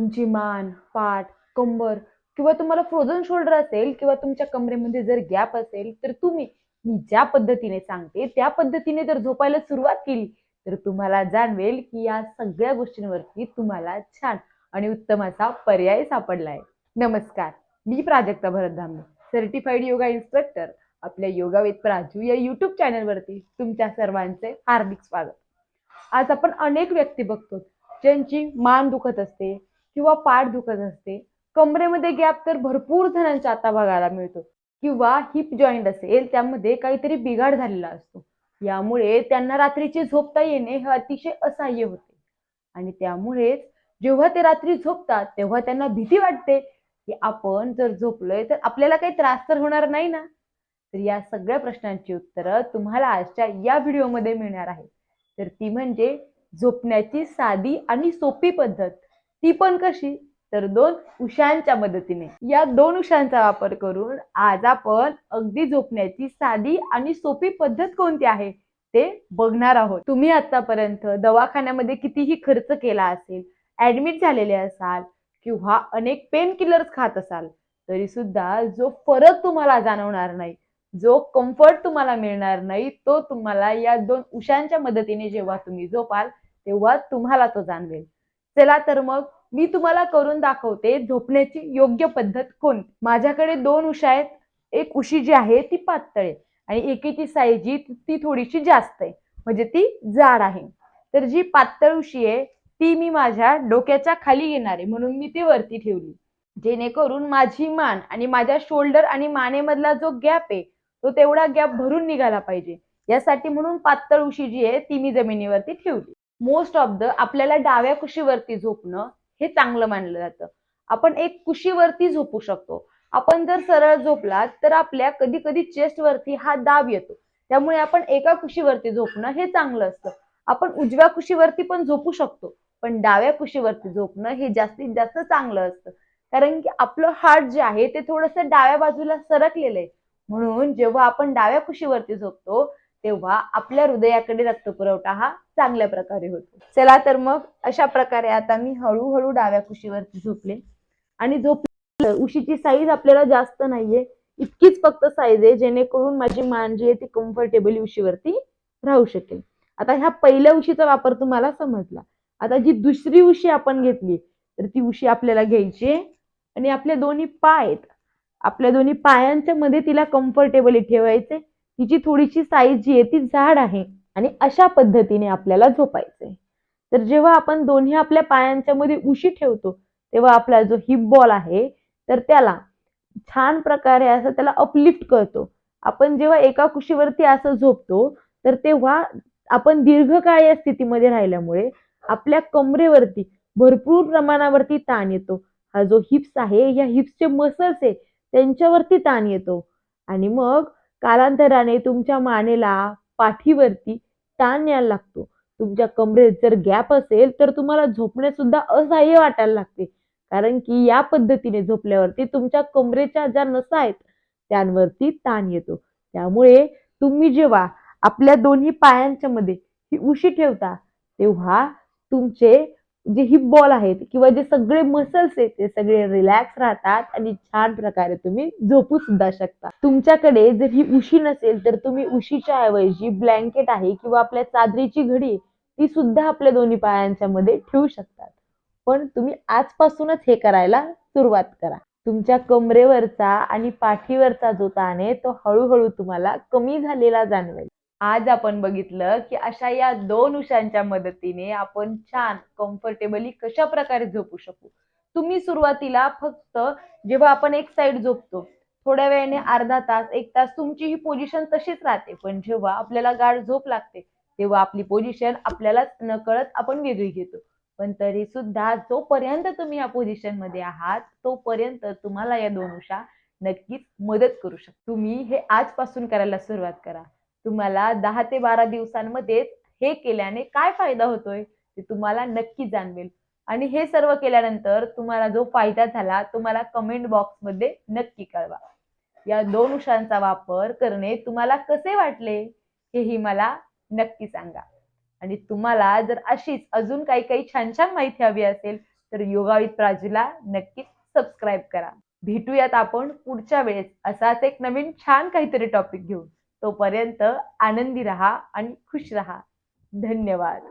तुमची मान पाठ कंबर किंवा तुम्हाला फ्रोझन शोल्डर असेल किंवा तुमच्या कमरेमध्ये जर गॅप असेल तर तुम्ही मी ज्या पद्धतीने सांगते त्या पद्धतीने जर झोपायला सुरुवात केली तर तुम्हाला जाणवेल की या सगळ्या गोष्टींवरती तुम्हाला छान आणि उत्तम असा पर्याय सापडला आहे नमस्कार मी Prajakta Bharatdhame certified yoga instructor आपल्या योगा विथ प्राजू या युट्यूब चॅनलवरती तुमच्या सर्वांचे हार्दिक स्वागत. आज आपण अनेक व्यक्ती बघतो ज्यांची मान दुखत असते किंवा पाठ दुखत असते कमरेमध्ये गॅप तर भरपूर जणांच्या आता बघायला मिळतो. किंवा हिप जॉईंट असेल त्यामध्ये काहीतरी बिघाड झालेला असतो. यामुळे त्यांना रात्रीचे झोपता येणे हे अतिशय असह्य होते. आणि त्यामुळेच जेव्हा ते रात्री झोपतात तेव्हा त्यांना भीती वाटते की आपण जर झोपलोय तर आपल्याला काही त्रास तर होणार नाही ना? तर या सगळ्या प्रश्नांची उत्तरं तुम्हाला आजच्या या व्हिडिओमध्ये मिळणार आहे तर ती म्हणजे झोपण्याची साधी आणि सोपी पद्धत. ती पण कशी? तर दोन उशांच्या मदतीने. या दोन उशांचा वापर करून आज आपण अगदी झोपण्याची साधी आणि सोपी पद्धत कोणती आहे? ते बघणार आहोत. तुम्ही आतापर्यंत दवाखान्यामध्ये कितीही खर्च केला असेल ऍडमिट झालेले असाल किंवा अनेक पेन किलर्स खात असाल तरी सुद्धा जो फरक तुम्हाला जाणवणार नाही जो कम्फर्ट तुम्हाला मिळणार नाही तो तुम्हाला या दोन उशांच्या मदतीने जेव्हा तुम्ही झोपाल तेव्हा तुम्हाला तो जाणवेल. चला तर मग मी तुम्हाला करून दाखवते झोपण्याची योग्य पद्धत कोणती. माझ्याकडे दोन उशा आहेत. एक उशी जी आहे ती पातळ आहे आणि एकेची साईज जी ती थोडीशी जास्त आहे. म्हणजे ती जाड आहे. तर जी पातळ उशी आहे ती मी माझ्या डोक्याच्या खाली घेणार आहे. म्हणून मी ती वरती ठेवली. जेणेकरून माझी मान आणि माझ्या शोल्डर आणि मानेमधला जो गॅप आहे तो तेवढा गॅप भरून निघाला पाहिजे. यासाठी म्हणून पातळ उशी जी आहे ती मी जमिनीवरती ठेवली. मोस्ट ऑफ द आपल्याला डाव्या कुशीवरती झोपणं हे चांगलं मानलं जातं. आपण एक कुशीवरती झोपू शकतो. आपण जर सरळ झोपलात तर आपल्या कधी कधी चेस्ट वरती हा दाब येतो. त्यामुळे आपण एका कुशीवरती झोपणं हे चांगलं असतं. आपण उजव्या कुशीवरती पण झोपू शकतो पण डाव्या कुशीवरती झोपणं हे जास्तीत जास्त चांगलं असतं. कारण की आपलं हार्ट जे आहे ते थोडंसं डाव्या बाजूला सरकलेलं आहे. म्हणून जेव्हा आपण डाव्या कुशीवरती झोपतो तेव्हा आपल्या हृदयाकडे रक्तपुरवठा हा चांगल्या प्रकारे होतो. चला तर मग अशा प्रकारे आता मी हळूहळू डाव्या कुशीवरती झोपले. आणि झोप उशीची साईज आपल्याला जास्त नाहीये. इतकीच फक्त साईज आहे जेणेकरून माझी मान जी आहे ती कम्फर्टेबल उशीवरती राहू शकेल. आता ह्या पहिल्या उशीचा वापर तुम्हाला समजला. आता जी दुसरी उशी आपण घेतली तर ती उशी आपल्याला घ्यायची आहे. आणि आपले दोन्ही पाय आहेत. आपल्या दोन्ही पायांच्या मध्ये तिला कम्फर्टेबली ठेवायचे तिची थोडीशी साईज जी आहे ती जाड आहे आणि अशा पद्धतीने आपल्याला झोपायचंय. तर जेव्हा आपण दोन्ही आपल्या पायांच्या मध्ये उशी ठेवतो तेव्हा आपला जो हिप बॉल आहे तर त्याला छान प्रकारे असं त्याला अपलिफ्ट करतो. आपण जेव्हा एका कुशीवरती असं झोपतो तर तेव्हा आपण दीर्घकाळ या स्थितीमध्ये राहिल्यामुळे आपल्या कमरेवरती भरपूर प्रमाणावरती ताण येतो. हा जो हिप्स आहे या हिप्सचे मसल्स आहे त्यांच्यावरती ताण येतो. आणि मग कालांतराने तुमच्या मानेला पाठीवरती ताण यायला लागतो. तुमच्या कमरेत जर गॅप असेल तर तुम्हाला झोपण्यात सुद्धा असहाय्य वाटायला लागते. कारण की या पद्धतीने झोपल्यावरती तुमच्या कमरेच्या ज्या नसा आहेत त्यांवरती ताण येतो. त्यामुळे तुम्ही जेव्हा आपल्या दोन्ही पायांच्या मध्ये ही उशी ठेवता तेव्हा तुमचे जे हिप बॉल आहेत किंवा जे सगळे मसल्स आहेत ते सगळे रिलॅक्स राहतात आणि छान प्रकारे तुम्ही झोपू सुद्धा शकता. तुमच्याकडे जर ही उशी नसेल तर तुम्ही उशीच्या ऐवजी ब्लँकेट आहे किंवा आपल्या चादरीची घडी ती सुद्धा आपल्या दोन्ही पायांच्या मध्ये ठेवू शकतात. पण तुम्ही आजपासूनच हे करायला सुरुवात करा. तुमच्या कमरेवरचा आणि पाठीवरचा जो ताण आहे तो हळूहळू तुम्हाला कमी झालेला जाणवेल. आज आपण बघितलं की अशा या दोन उशांच्या मदतीने आपण छान कम्फर्टेबली कशा प्रकारे झोपू शकू? तुम्ही सुरुवातीला फक्त जेव्हा आपण एक साईड झोपतो थोड्या वेळाने अर्धा तास एक तास तुमची ही पोझिशन तशीच राहते. पण जेव्हा आपल्याला गाढ झोप लागते तेव्हा आपली पोझिशन आपल्यालाच नकळत आपण वेगळी घेतो. पण तरी सुद्धा जोपर्यंत तुम्ही या पोझिशनमध्ये आहात तोपर्यंत तुम्हाला या दोन उशा नक्कीच मदत करू शकता तुम्ही हे आजपासून करायला सुरुवात करा. तुम्हाला दहा ते बारा दिवसांमध्ये हे केल्याने काय फायदा होतोय? ते तुम्हाला नक्की जाणवेल. आणि हे सर्व केल्यानंतर तुम्हाला जो फायदा झाला तो मला कमेंट बॉक्समध्ये नक्की कळवा. या दोन उषांचा वापर करणे तुम्हाला कसे वाटले हेही मला नक्की सांगा. आणि तुम्हाला जर अशीच अजून काही काही छान छान माहिती हवी असेल तर योगा विथ प्राजूला नक्कीच सबस्क्राईब करा. भेटूयात आपण पुढच्या वेळेस असाच एक नवीन छान काहीतरी टॉपिक घेऊन. तोपर्यंत आनंदी रहा आणि खुश रहा. धन्यवाद.